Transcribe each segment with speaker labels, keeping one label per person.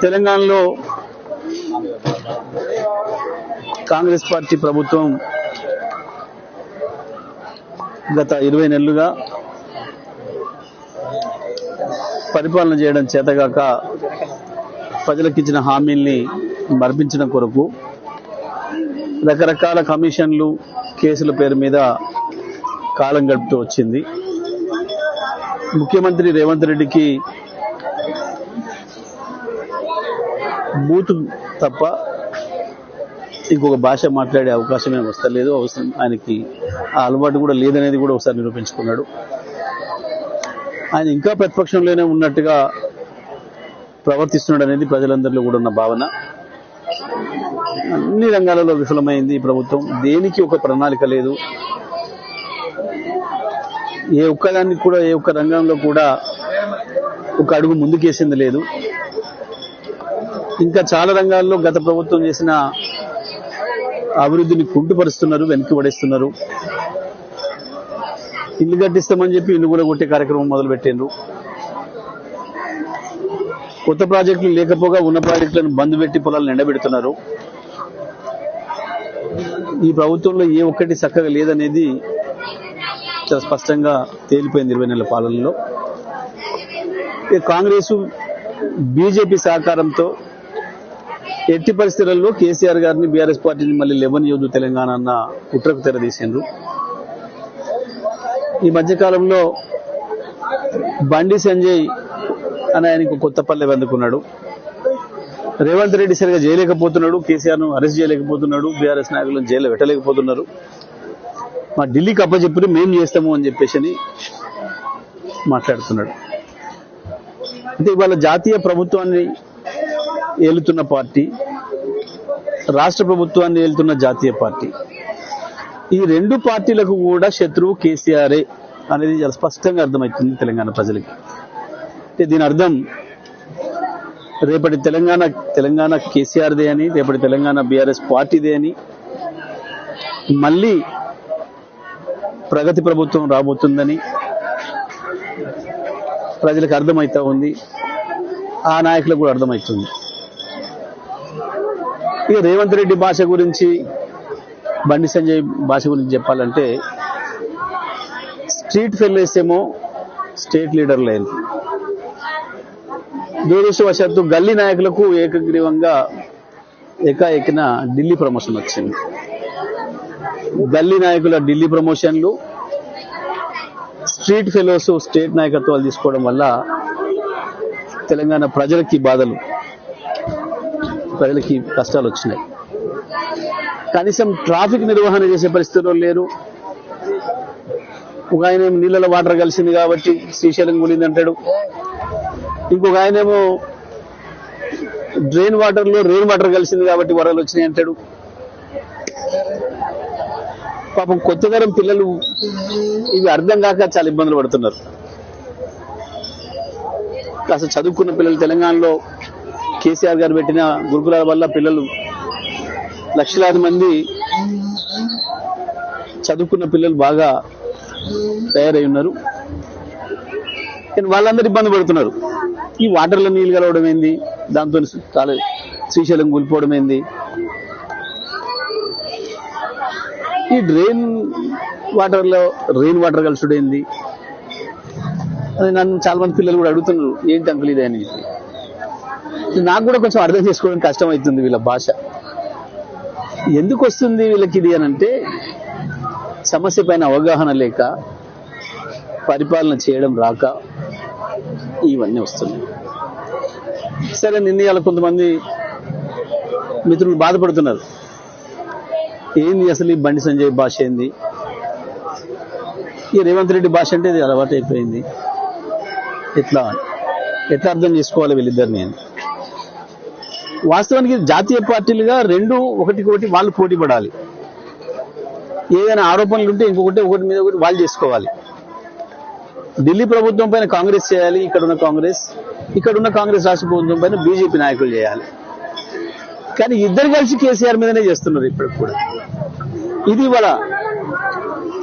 Speaker 1: తెలంగాణలో కాంగ్రెస్ పార్టీ ప్రభుత్వం గత ఇరవై నెలలుగా పరిపాలన చేయడం చేతగాక ప్రజలకు ఇచ్చిన హామీల్ని మర్పించడం కొరకు రకరకాల కమిషన్లు కేసుల పేరు మీద కాలం గడుపుతూ వచ్చింది. ముఖ్యమంత్రి రేవంత్ రెడ్డికి బూత్ తప్ప ఇంకొక భాష మాట్లాడే అవకాశమే వస్తలేదు. అవసరం ఆయనకి ఆ అలవాటు కూడా లేదనేది కూడా ఒకసారి నిరూపించుకున్నాడు. ఆయన ఇంకా ప్రతిపక్షంలోనే ఉన్నట్టుగా ప్రవర్తిస్తున్నాడు అనేది ప్రజలందరిలో కూడా ఉన్న భావన. అన్ని రంగాలలో విఫలమైంది ఈ ప్రభుత్వం. దేనికి ఒక ప్రణాళిక లేదు. ఏ ఒక్కదానికి కూడా ఏ ఒక్క రంగంలో కూడా ఒక అడుగు ముందుకేసింది లేదు. ఇంకా చాలా రంగాల్లో గత ప్రభుత్వం చేసిన అభివృద్ధిని కుంటుపరుస్తున్నారు వెనక్కి పడేస్తున్నారు ఇల్లు కట్టిస్తామని చెప్పి ఇల్లు కూడా కొట్టే కార్యక్రమం మొదలు కొత్త ప్రాజెక్టులు లేకపోగా ఉన్న ప్రాజెక్టులను బంద్ పెట్టి పొలాలను ఎండబెడుతున్నారు. ఈ ప్రభుత్వంలో ఏ ఒక్కటి చక్కగా లేదనేది చాలా స్పష్టంగా తేలిపోయింది ఇరవై నెలల పాలనలో. ఇక కాంగ్రెస్ బీజేపీ సహకారంతో ఎట్టి పరిస్థితుల్లో కేసీఆర్ గారిని బీఆర్ఎస్ పార్టీని మళ్ళీ లెవెన్ యోధు తెలంగాణ అన్న కుట్రకు తెరదీసిండ్రు ఈ మధ్యకాలంలో బండి సంజయ్ అని ఆయనకు కొత్త పల్లె అందుకున్నాడు. రేవంత్ రెడ్డి సరిగా చేయలేకపోతున్నాడు కేసీఆర్ను అరెస్ట్ చేయలేకపోతున్నాడు బీఆర్ఎస్ నాయకులను జైల్లో పెట్టలేకపోతున్నారు. మా ఢిల్లీకి అప్పచెప్పుడు మేం చేస్తాము అని చెప్పేసి అని మాట్లాడుతున్నాడు. అంటే ఇవాళ జాతీయ ప్రభుత్వాన్ని ఏలుతున్న పార్టీ రాష్ట్ర ప్రభుత్వాన్ని ఏలుతున్న జాతీయ పార్టీ. ఈ రెండు పార్టీలకు కూడా శత్రువు కేసీఆర్ఏ అనేది చాలా స్పష్టంగా అర్థమవుతుంది తెలంగాణ ప్రజలకి. అంటే దీని అర్థం రేపటి తెలంగాణ తెలంగాణ కేసీఆర్దే అని రేపటి తెలంగాణ బీఆర్ఎస్ పార్టీదే అని మళ్ళీ ప్రగతి ప్రభుత్వం రాబోతుందని ప్రజలకు అర్థమవుతా ఉంది ఆ నాయకులకు కూడా అర్థమవుతుంది. ఇక రేవంత్ రెడ్డి భాష గురించి బండి సంజయ్ భాష గురించి చెప్పాలంటే స్ట్రీట్ ఫెల్లర్స్ ఏమో స్టేట్ లీడర్ లేదు దురదృష్టవశాత్తు గల్లీ నాయకులకు ఏకగ్రీవంగా ఏకాఏకిన ఢిల్లీ ప్రమోషన్ వచ్చింది. గల్లీ నాయకుల ఢిల్లీ ప్రమోషన్లు స్ట్రీట్ ఫెలోస్ స్టేట్ నాయకత్వాలు తీసుకోవడం వల్ల తెలంగాణ ప్రజలకి బాధలు. ప్రజలకి కష్టాలు వచ్చినాయి. కనీసం ట్రాఫిక్ నిర్వహణ చేసే పరిస్థితుల్లో లేరు. ఒక ఆయన ఏమో నీళ్ళలో వాటర్ కలిసింది కాబట్టి శ్రీశైలం కూలింది అంటాడు. ఇంకొక ఆయనేమో డ్రైన్ వాటర్లో రెయిన్ వాటర్ కలిసింది కాబట్టి వరదలు వచ్చినాయి అంటాడు. పాపం కొత్త తరం పిల్లలు ఇవి అర్థం కాక చాలా ఇబ్బందులు పడుతున్నారు. కాస్త చదువుకున్న పిల్లలు తెలంగాణలో కేసీఆర్ గారు పెట్టిన గురుకులాల వల్ల పిల్లలు లక్షలాది మంది చదువుకున్న పిల్లలు బాగా తయారై ఉన్నారు కానీ వాళ్ళందరూ ఇబ్బంది పడుతున్నారు. ఈ వాటర్లో నీళ్ళు కలవడం ఏంది? దాంతో కాలే శ్రీశైలం కూలిపోవడం ఏంది? ఈ డ్రైన్ వాటర్లో రెయిన్ వాటర్ కలుసుడు ఏంది? అది నన్ను చాలా మంది పిల్లలు కూడా అడుగుతున్నారు. ఏంటి అంకుల్ ఇదే అని చెప్పి. నాకు కూడా కొంచెం అర్థం చేసుకోవడం కష్టం అవుతుంది వీళ్ళ భాష. ఎందుకు వస్తుంది వీళ్ళకి ఇది అని అంటే సమస్య పైన అవగాహన లేక పరిపాలన చేయడం రాక ఇవన్నీ వస్తున్నాయి. సరే నిన్న కొంతమంది మిత్రులు బాధపడుతున్నారు. ఏంది అసలు ఈ బండి సంజయ్ భాష ఏంది? ఈ రేవంత్ రెడ్డి భాష అంటే ఇది అలవాటు అయిపోయింది ఎట్లా? ఎట్లా అర్థం చేసుకోవాలి వీళ్ళిద్దరిని నేను వాస్తవానికి జాతీయ పార్టీలుగా రెండు ఒకటికొకటి వాళ్ళు పోటీ పడాలి. ఏదైనా ఆరోపణలు ఉంటే ఇంకొకటి ఒకటి మీద ఒకటి వాళ్ళు చేసుకోవాలి. ఢిల్లీ ప్రభుత్వం పైన కాంగ్రెస్ చేయాలి ఇక్కడ ఉన్న కాంగ్రెస్ ఇక్కడ ఉన్న కాంగ్రెస్ రాష్ట్ర ప్రభుత్వం పైన బీజేపీ నాయకులు చేయాలి. కానీ ఇద్దరు కలిసి కేసీఆర్ మీదనే చేస్తున్నారు ఇప్పటికి కూడా. ఇది ఇవాళ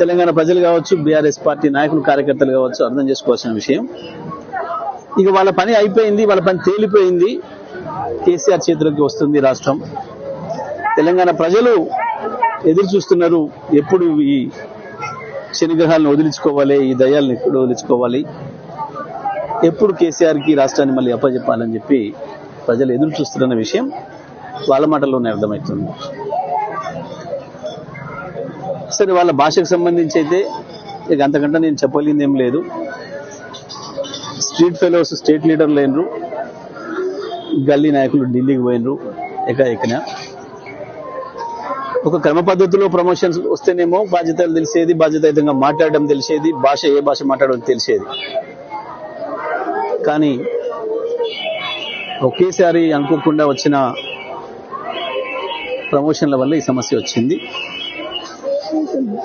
Speaker 1: తెలంగాణ ప్రజలు కావచ్చు బీఆర్ఎస్ పార్టీ నాయకులు కార్యకర్తలు కావచ్చు అర్థం చేసుకోవాల్సిన విషయం. ఇక వాళ్ళ పని అయిపోయింది వాళ్ళ పని తేలిపోయింది. కేసీఆర్ చేతిలోకి వస్తుంది రాష్ట్రం. తెలంగాణ ప్రజలు ఎదురు చూస్తున్నారు ఎప్పుడు ఈ శనిగ్రహాలను వదిలించుకోవాలి ఈ దయాలను ఎప్పుడు వదిలించుకోవాలి. ఎప్పుడు కేసీఆర్కి రాష్ట్రాన్ని మళ్ళీ అప్పచెప్పాలని చెప్పి ప్రజలు ఎదురు చూస్తున్న విషయం వాళ్ళ మాటల్లోనే అర్థమవుతుంది. సరే వాళ్ళ భాషకు సంబంధించి అయితే ఇక అంతకంటే నేను చెప్పలేనిదేం లేదు. స్ట్రీట్ ఫెలోస్ స్టేట్ లీడర్లు అయినరు గల్లీ నాయకులు ఢిల్లీకి పోయినరు ఎక్కిన. ఒక క్రమ పద్ధతిలో ప్రమోషన్స్ వస్తేనేమో బాధ్యతలు తెలిసేది బాధ్యతాయుతంగా మాట్లాడడం తెలిసేది భాష ఏ భాష మాట్లాడడం తెలిసేది. కానీ ఒకేసారి అనుకోకుండా వచ్చిన ప్రమోషన్ల వల్ల ఈ సమస్య వచ్చింది.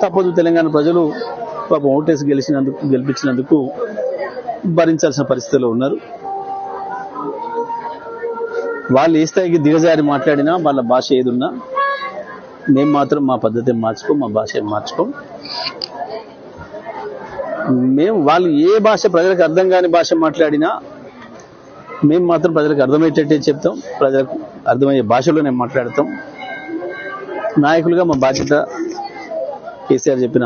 Speaker 1: తప్పదు తెలంగాణ ప్రజలు పాపం ఓటేసి గెలిచినందుకు గెలిపించినందుకు భరించాల్సిన పరిస్థితిలో ఉన్నారు. వాళ్ళు ఏ స్థాయికి దిగజారి మాట్లాడినా వాళ్ళ భాష ఏదున్నా మేము మాత్రం మా పద్ధతి మార్చుకోం మా భాష మార్చుకోం. మేము వాళ్ళు ఏ భాష ప్రజలకు అర్థం కాని భాష మాట్లాడినా మేము మాత్రం ప్రజలకు అర్థమయ్యేటట్టే చెప్తాం. ప్రజలకు అర్థమయ్యే భాషలోనే మాట్లాడతాం. నాయకులుగా మా బాధ్యత కేసీఆర్ చెప్పిన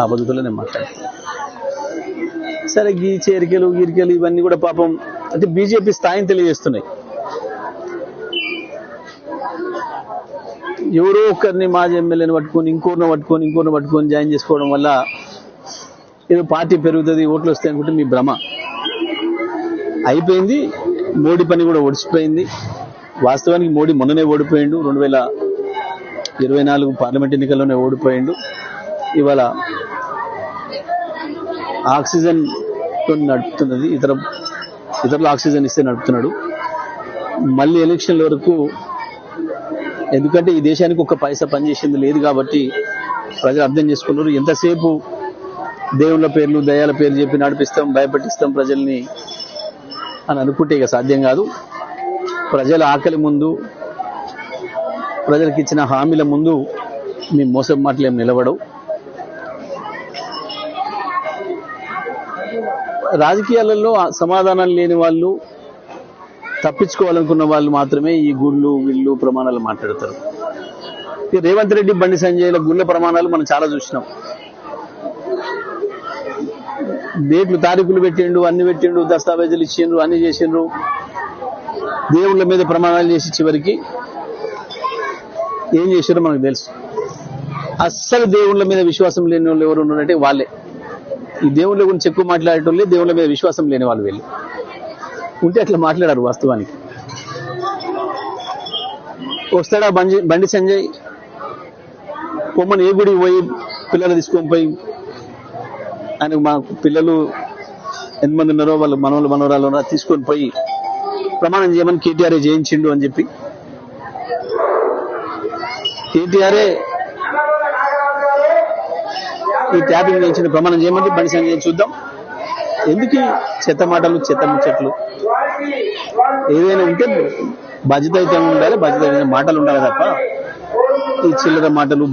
Speaker 1: ఆ పద్ధతిలో నేను సరే గీ చేరికలు గీరికలు ఇవన్నీ కూడా పాపం అంటే బీజేపీ స్థాయిని తెలియజేస్తున్నాయి. ఎవరో ఒకరిని మాజీ ఎమ్మెల్యేని పట్టుకొని ఇంకోరిని పట్టుకొని ఇంకోరిని పట్టుకొని జాయిన్ చేసుకోవడం వల్ల ఏదో పార్టీ పెరుగుతుంది ఓట్లు వస్తాయి అనుకుంటే మీ భ్రమ. అయిపోయింది. మోడీ పని కూడా ఒడిచిపోయింది వాస్తవానికి మోడీ మొన్ననే ఓడిపోయిండు. రెండు వేల ఇరవై నాలుగు పార్లమెంట్ ఎన్నికల్లోనే ఓడిపోయిండు. ఇవాళ ఆక్సిజన్తో నడుపుతున్నది. ఇతర ఇతరులు ఆక్సిజన్ ఇస్తే నడుపుతున్నాడు. మళ్ళీ ఎలక్షన్ల వరకు ఎందుకంటే ఈ దేశానికి ఒక పైసా పనిచేసింది లేదు కాబట్టి ప్రజలు అర్థం చేసుకున్నారు. ఎంతసేపు దేవుళ్ళ పేర్లు దయాల పేర్లు చెప్పి నడిపిస్తాం భయపెట్టిస్తాం ప్రజల్ని అని అనుకుంటే ఇక సాధ్యం కాదు. ప్రజల ఆకలి ముందు ప్రజలకు ఇచ్చిన హామీల ముందు మీ మోసం మాటలు ఏం నిలబడవు. రాజకీయాలలో సమాధానం లేని వాళ్ళు తప్పించుకోవాలనుకున్న వాళ్ళు మాత్రమే ఈ గుళ్ళు విల్లు ప్రమాణాలు మాట్లాడతారు. ఈ రేవంత్ రెడ్డి బండి సంజయ్ల గుళ్ళ ప్రమాణాలు మనం చాలా చూసినాం. డేట్లు తారీఖులు పెట్టిండు అన్ని పెట్టిండు దస్తావేజులు ఇచ్చిండ్రు అన్ని చేసిండ్రు. దేవుళ్ళ మీద ప్రమాణాలు చేసి చివరికి ఏం చేశారో మనకు తెలుసు. అస్సలు దేవుళ్ళ మీద విశ్వాసం లేని వాళ్ళు ఎవరు ఉన్నారంటే వాళ్ళే. ఈ దేవుళ్ళ గురించి ఎక్కువ మాట్లాడేటోళ్ళే దేవుళ్ళ మీద విశ్వాసం లేని వాళ్ళు వీళ్ళు. ఉంటే అట్లా మాట్లాడారు వాస్తవానికి. వస్తాడా బండి బండి సంజయ్? పొమ్మని ఏ గుడికి పోయి పిల్లలు తీసుకొని పోయి ఆయన మా పిల్లలు ఎంతమంది ఉన్నారో వాళ్ళు మనవలు మనవరాలు ఉన్నారో తీసుకొని పోయి ప్రమాణం చేయమని కేటీఆర్ఏ చేయించిండు అని చెప్పి. కేటీఆర్ఏ ఈ ట్యాపింగ్ చేయించిన ప్రమాణం చేయమంటే బండి సంజయ్ చూద్దాం. ఎందుకు చెత్త మాటలు చెత్త ముచ్చట్లు? ఏదైనా ఉంటే బాధ్యత అయితే ఉండాలి బాధ్యత మాటలు ఉండాలి తప్ప ఈ చిల్లర మాటలు